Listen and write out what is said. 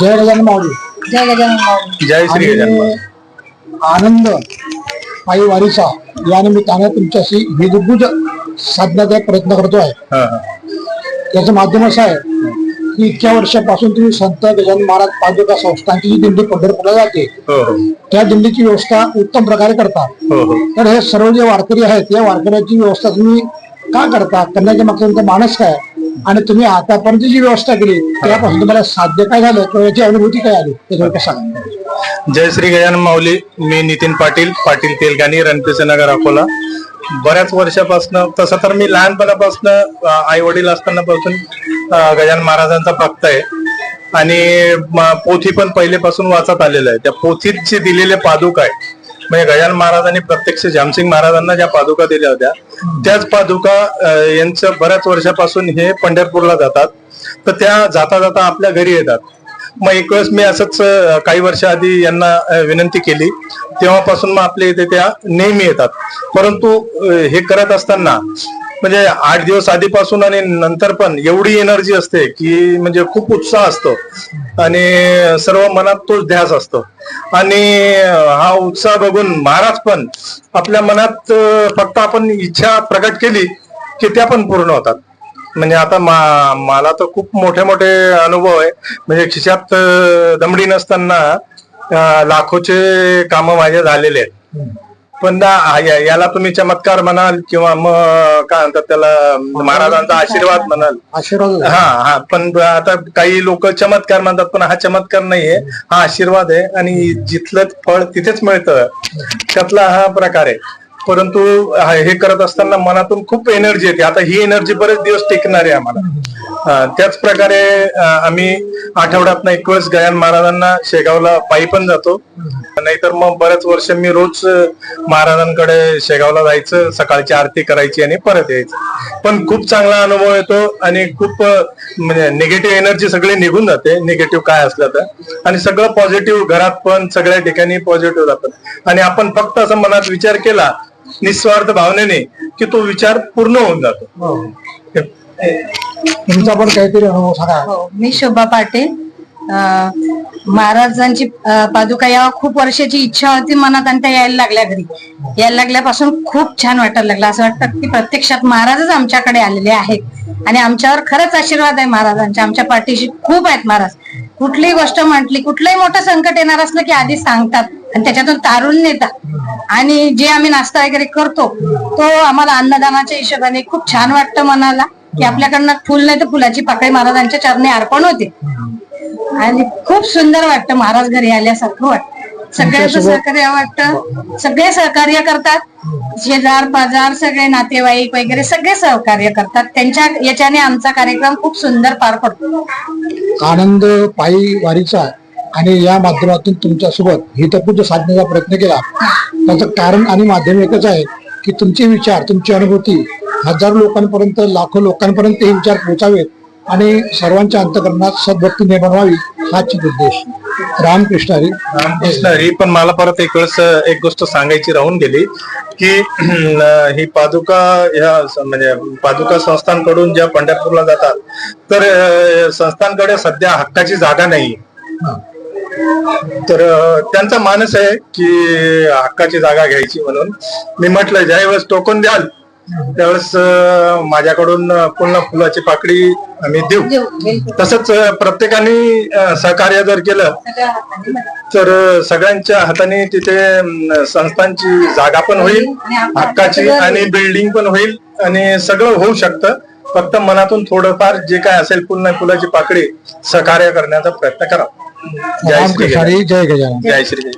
जय गजानन माऊली. जय गजानन माऊली. जय श्री गजानन आनंद पायी वारीचा या निमित्ताने तुमच्याशी हिरगुज साधण्याचा प्रयत्न करतोय हा, हा. याचं माध्यम असं आहे की इतक्या वर्षापासून तुम्ही संत गजानन महाराज पादुका संस्थांची जी दिंडी पंढरपूरला जाते हो हो. त्या दिंडीची व्यवस्था उत्तम प्रकारे करतात हो हो. तर हे सर्व जे वारकरी आहेत या वारकऱ्याची व्यवस्था तुम्ही का करता? करण्याच्या मागचा तुमचा मानस काय? आणि तुम्ही आतापर्यंत जी व्यवस्था केली त्यापासून तुम्हाला साध्य काय झालं? किंवा याची अनुभूती काय आली? त्याच्यावर सांगा. जय श्री गजानन माऊली. मी नितीन पाटील पाटील तेलगाणी रणपिसे नगर अकोला. बऱ्याच वर्षापासून तसं तर मी लहानपणापासून आई वडील असताना पासून अं, गजानन महाराजांचा भक्त आहे. आणि पोथी पण पहिलेपासून वाचत आलेलं आहे. त्या पोथीत जे दिलेले पादुक आहे म्हणजे गजानन महाराजांनी प्रत्यक्ष जामसिंग महाराजांना ज्या पादुका दिल्या होत्या त्याच पादुका यांचं बऱ्याच वर्षापासून हे पंढरपूरला जातात. तर त्या जाता जाता आपल्या घरी येतात. मग एक वेळेस मी असंच काही वर्ष आधी यांना विनंती केली. तेव्हापासून मग आपल्या इथे त्या नेहमी येतात. परंतु हे करत असताना म्हणजे आठ दिवस आधीपासून आणि नंतर पण एवढी एनर्जी असते की म्हणजे खूप उत्साह असतो. आणि सर्व मनात तोच ध्यास असतो. आणि हा उत्साह बघून महाराज पण आपल्या मनात फक्त आपण इच्छा प्रकट केली की त्या पण पूर्ण होतात. म्हणजे आता मा- मला तर खूप मोठे मोठे अनुभव आहे. म्हणजे खिशात दमडी नसताना लाखोचे काम माझे झालेले आहेत. पण ना- या- याला तुम्ही चमत्कार म्हणाल किंवा मग काय म्हणतात त्याला महाराजांचा आशीर्वाद म्हणाल. आशीर्वाद हा हा पण आता काही लोक चमत्कार म्हणतात पण हा चमत्कार नाहीये. हा आशीर्वाद आहे आणि जिथलं फळ तिथेच मिळतं. त्यातला हा प्रकार आहे. परंतु हा- हे करत असताना मनातून खूप एनर्जी येते. आता ही एनर्जी बरेच दिवस टिकणार आहे आम्हाला. त्याच प्रकारे आम्ही आठवड्यात एक वेळेस गयान महाराजांना शेगावला पायी पण जातो. नाहीतर मग बरेच वर्ष मी रोज महाराजांकडे शेगावला जायचं सकाळची आरती करायची आणि परत यायचं. पण खूप चांगला अनुभव येतो आणि खूप म्हणजे निगेटिव्ह एनर्जी सगळी निघून जाते. निगेटिव्ह काय असलं तर. आणि सगळं पॉझिटिव्ह घरात पण सगळ्या ठिकाणी पॉझिटिव्ह जातं. आणि आपण फक्त असं मनात विचार केला निस्वार्थ भावनेने की तो विचार पूर्ण होऊन जातो. तुमचा पण काहीतरी अनुभव सांगा. हो मी शोभा पाटील. महाराजांची अं, पादुका यावं खूप वर्षाची इच्छा होती मनात आणि त्या यायला लागल्या घरी. यायला लागल्यापासून खूप छान वाटायला लागलं. असं वाटतं की प्रत्यक्षात महाराजच आमच्याकडे आलेले आहेत. आणि आमच्यावर खरंच आशीर्वाद आहे महाराजांच्या आमच्या पाठीशी खूप आहेत महाराज. कुठलीही गोष्ट म्हटली कुठलंही मोठं संकट येणार असलं की आधी सांगतात आणि त्याच्यातून तारून नेतात. आणि जे आम्ही नाश्ता वगैरे करतो तो आम्हाला अन्नदानाच्या हिशोबाने खूप छान वाटतं मनाला. की आपल्याकडनं फुल नाही तर फुलाची पाकळी महाराजांच्या चरणी अर्पण होते. आणि खूप सुंदर वाटतं महाराज घरी आल्यासारखं वाटतं. सगळ्यांचं सहकार्य वाटतं. सगळे सहकार्य करतात. शेजार पाजार सगळे नातेवाईक वगैरे सगळे सहकार्य करतात. त्यांच्या याच्याने आमचा कार्यक्रम खूप सुंदर पार पडतो. आनंद पायी वारीचा आणि या माध्यमातून तुमच्यासोबत हितपूज साधण्याचा प्रयत्न केला. त्याचं कारण आणि माध्यम एकच आहे की तुमचे विचार तुमची अनुभूती हजारो लोकांपर्यंत लाखो लोकांपर्यंत हे विचार पोहोचावेत आणि सर्वांच्या अंतकरणात सद्भक्ती निर्माण व्हावी हाच उद्देश. रामकृष्ण हरी. रामकृष्ण हरी पण मला परत एक वेळेस एक गोष्ट सांगायची राहून गेली की ही पादुका ह्या म्हणजे पादुका संस्थांकडून ज्या पंढरपूरला जातात तर संस्थांकडे सध्या हक्काची जागा नाही. तर त्यांचा मानस आहे की हक्काची जागा घ्यायची म्हणून. मी म्हटलं ज्यावेळेस टोकन द्याल त्यावेळेस माझ्याकडून पुन्हा फुलाची पाकळी आम्ही देऊ. तसंच प्रत्येकाने सहकार्य जर केलं तर सगळ्यांच्या हाताने तिथे संस्थांची जागा पण होईल हक्काची आणि बिल्डिंग पण होईल आणि सगळं होऊ शकतं. फक्त मनातून थोडंफार जे काय असेल पुन्हा फुलाची पाकळी सहकार्य करण्याचा प्रयत्न करा. जय श्री जय गजानन. जय श्री